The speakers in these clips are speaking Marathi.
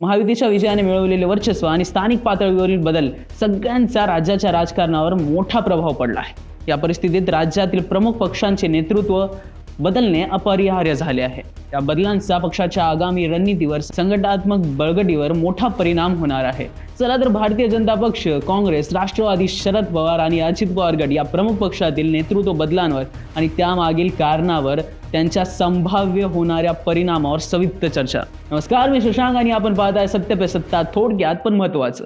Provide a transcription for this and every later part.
महायुतीच्या विजयाने मिळवलेले वर्चस्व आणि स्थानिक पातळीवरील बदल सगळ्यांचा राज्याच्या राजकारणावर मोठा प्रभाव पडला आहे. या परिस्थितीत राज्यातील प्रमुख पक्षांचे नेतृत्व बदलणे अपरिहार्य झाले आहे. या बदलांचा पक्षाच्या आगामी रणनीतीवर संघटनात्मक बळगटीवर मोठा परिणाम होणार आहे. चला तर भारतीय जनता पक्ष काँग्रेस राष्ट्रवादी शरद पवार आणि अजित पवार गट या प्रमुख पक्षातील नेतृत्व बदलांवर आणि त्यामागील कारणावर त्यांच्या संभाव्य होणाऱ्या परिणामावर सविस्तर चर्चा. नमस्कार मी शशांक आणि आपण पाहताय सत्य पे सत्ता थोडक्यात पण महत्वाचं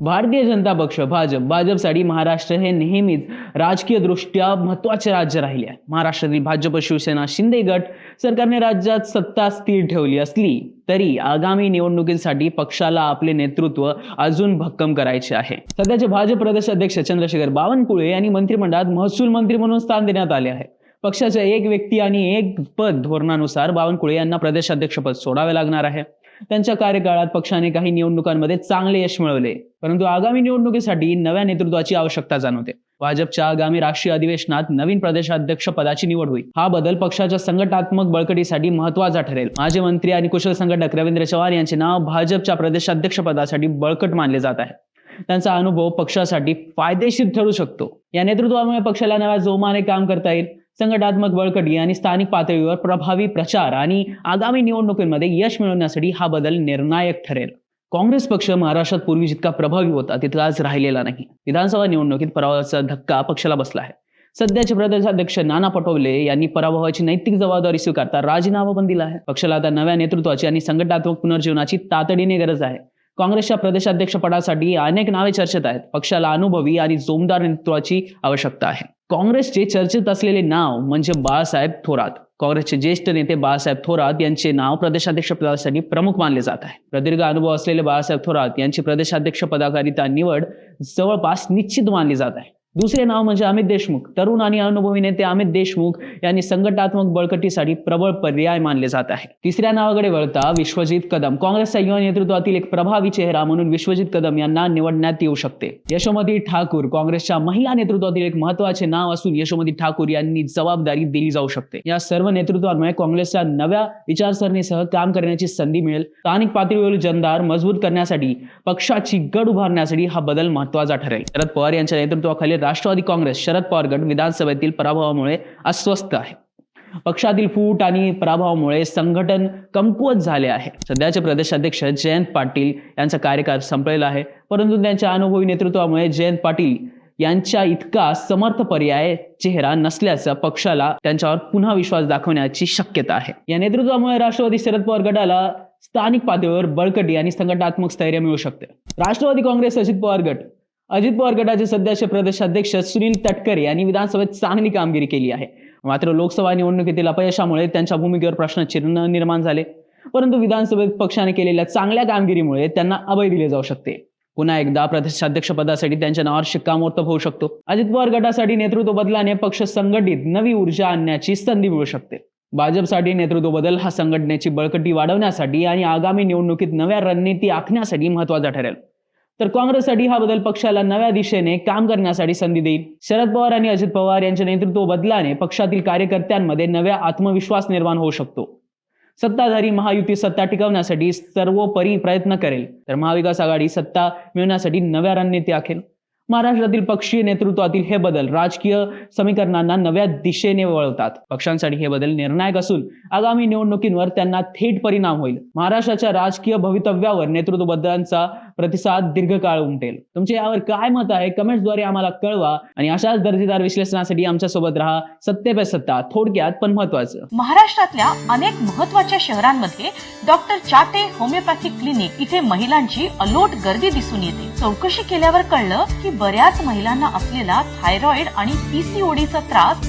भारतीय जनता पक्ष भाजप. भाजपसाठी महाराष्ट्र हे नेहमीच राजकीय दृष्ट्या महत्त्वाचे राज्य राहिले आहे. महाराष्ट्रातील भाजप शिवसेना शिंदे गट सरकारने राज्यात सत्ता स्थिर ठेवली असली तरी आगामी निवडणुकीसाठी पक्षाला आपले नेतृत्व अजून भक्कम करायचे आहे. सध्याचे भाजप प्रदेश अध्यक्ष चंद्रशेखर बावनकुळे यांनी मंत्रिमंडळात महसूल मंत्री म्हणून स्थान देण्यात आले आहे. पक्षाच्या एक व्यक्ती आणि एक पद धोरणानुसार बावनकुळे यांना प्रदेशाध्यक्षपद सोडावे लागणार आहे. त्यांच्या कार्यकाळात पक्षाने काही निवडणुकांमध्ये चांगले यश मिळवले परंतु आगामी निवडणुकीसाठी नव्या नेतृत्वाची आवश्यकता जाणवते. भाजपच्या आगामी राष्ट्रीय अधिवेशनात नवीन प्रदेशाध्यक्ष पदाची निवड होईल. हा बदल पक्षाच्या संघटनात्मक बळकटीसाठी महत्त्वाचा ठरेल. माजी मंत्री आणि कुशल संघटक रवींद्र चव्हाण यांचे नाव भाजपच्या प्रदेशाध्यक्ष पदासाठी बळकट मानले जात आहे. त्यांचा अनुभव पक्षासाठी फायदेशीर ठरू शकतो. या नेतृत्वामुळे पक्षाला नव्या जोमाने काम करता येईल. संघटनात्मक बळकटी आणि स्थानिक पातळीवर प्रभावी प्रचार आणि आगामी निवडणुकीमध्ये यश मिळवण्यासाठी हा बदल निर्णायक ठरेल. काँग्रेस पक्ष महाराष्ट्रात पूर्वी जितका प्रभावी होता तितकाच राहिलेला नाही. विधानसभा निवडणुकीत पराभवाचा धक्का पक्षाला बसला आहे. सध्याचे प्रदेशाध्यक्ष नाना पटोले यांनी पराभवाची नैतिक जबाबदारी स्वीकारता राजीनामा पण दिला आहे. पक्षाला आता नव्या नेतृत्वाची आणि संघटनात्मक पुनर्जीवनाची तातडीने गरज आहे. काँग्रेसच्या प्रदेशाध्यक्षपदासाठी अनेक नावे चर्चेत आहेत. पक्षाला अनुभवी आणि जोमदार नेतृत्वाची आवश्यकता आहे. काँग्रेसचे चर्चेत असलेले नाव म्हणजे बाळासाहेब थोरात. काँग्रेसचे ज्येष्ठ नेते बाळासाहेब थोरात यांचे नाव प्रदेशाध्यक्षपदासाठी प्रमुख मानले जात आहे. प्रदीर्घ अनुभव असलेले बाळासाहेब थोरात यांची प्रदेशाध्यक्ष पदाकरिता निवड जवळपास निश्चित मानली जात आहे. दुसरे नाव म्हणजे अमित देशमुख. तरुण आणि अनुभवी नेते अमित देशमुख यांनी संघटनात्मक बळकटीसाठी प्रबळ पर्याय मानले जात आहे. तिसऱ्या नावाकडे वळता विश्वजित कदम. काँग्रेसच्या युवा नेतृत्वातील एक प्रभावी चेहरा म्हणून विश्वजित कदम यांना निवडण्यात येऊ शकते. यशोमती ठाकूर काँग्रेसच्या महिला नेतृत्वातील एक महत्त्वाचे नाव असून यशोमती ठाकूर यांनी जबाबदारी दिली जाऊ शकते. या सर्व नेतृत्वांमुळे काँग्रेसच्या नव्या विचारसरणीसह काम करण्याची संधी मिळेल. स्थानिक पातळीवरील जनदार मजबूत करण्यासाठी पक्षाची गड उभारण्यासाठी हा बदल महत्त्वाचा ठरेल. शरद पवार यांच्या नेतृत्वाखाली राष्ट्रवादी काँग्रेस शरद पवार गट विधानसभेतील पराभवामुळे अस्वस्थ आहे. पक्षातील फूट आणि पराभवामुळे संघटन कमकुवत झाले आहे. सध्याचे प्रदेशाध्यक्ष जयंत पाटील यांचा कार्यकाळ संपलेला आहे. परंतु त्यांच्या अनुभवी नेतृत्वामुळे जयंत पाटील यांच्या इतका समर्थ पर्याय चेहरा नसल्याचा पक्षाला त्यांच्यावर पुन्हा विश्वास दाखवण्याची शक्यता आहे. या नेतृत्वामुळे राष्ट्रवादी शरद पवार गटाला स्थानिक पातळीवर बळकटी आणि संघटनात्मक स्थैर्य मिळू शकते. राष्ट्रवादी काँग्रेस अजित पवार गट अजित पवार गटाचे सध्याचे प्रदेशाध्यक्ष सुनील तटकरे यांनी विधानसभेत चांगली कामगिरी केली आहे. मात्र लोकसभा निवडणुकीतील अपयशामुळे त्यांच्या भूमिकेवर प्रश्नचिन्ह निर्माण झाले. परंतु विधानसभेत पक्षाने केलेल्या चांगल्या कामगिरीमुळे त्यांना अभय दिले जाऊ शकते. पुन्हा एकदा प्रदेशाध्यक्ष पदासाठी त्यांच्या नावावर शिक्कामोर्तब होऊ शकतो. अजित पवार गटासाठी नेतृत्व बदलाने पक्ष संघटित नवी ऊर्जा आणण्याची संधी मिळू शकते. भाजपसाठी नेतृत्व बदल हा संघटनेची बळकटी वाढवण्यासाठी आणि आगामी निवडणुकीत नव्या रणनीती आखण्यासाठी महत्त्वाचा ठरेल. तर काँग्रेससाठी हा बदल पक्षाला नव्या दिशेने काम करण्यासाठी संधी देईल. शरद पवार आणि अजित पवार यांच्या नेतृत्व बदलाने पक्षातील कार्यकर्त्यांमध्ये नव्या आत्मविश्वास निर्माण होऊ शकतो. सत्ताधारी महायुती सत्ता टिकवण्यासाठी सर्वोपरी प्रयत्न करेल. तर महाविकास आघाडी सत्ता मिळवण्यासाठी नव्या रणनीती आखेल. महाराष्ट्रातील पक्षीय नेतृत्वातील हे बदल राजकीय समीकरणांना नव्या दिशेने वळवतात. पक्षांसाठी हे बदल निर्णायक असून आगामी निवडणुकींवर त्यांना थेट परिणाम होईल. महाराष्ट्राच्या राजकीय भवितव्यावर नेतृत्व बदलांचा प्रतिसाद दीर्घकाळ उमटेल. तुमचे यावर काय मत आहे? कमेंट्सद्वारे आम्हाला कळवा आणि अशाच दर्जेदार विश्लेषणासाठी आमच्यासोबत राहा. सत्य पे सत्ता. थोडक्यात पण महत्वाचं महाराष्ट्रातल्या अनेक महत्त्वाच्या शहरांमध्ये डॉक्टर चाटे होमिओपॅथिक क्लिनिक इथे महिलांची अलोट गर्दी दिसून येते. चौकशी केल्यावर कळलं की बऱ्याच महिलांना असलेला थायरॉइड आणि पीसीओडीचा त्रास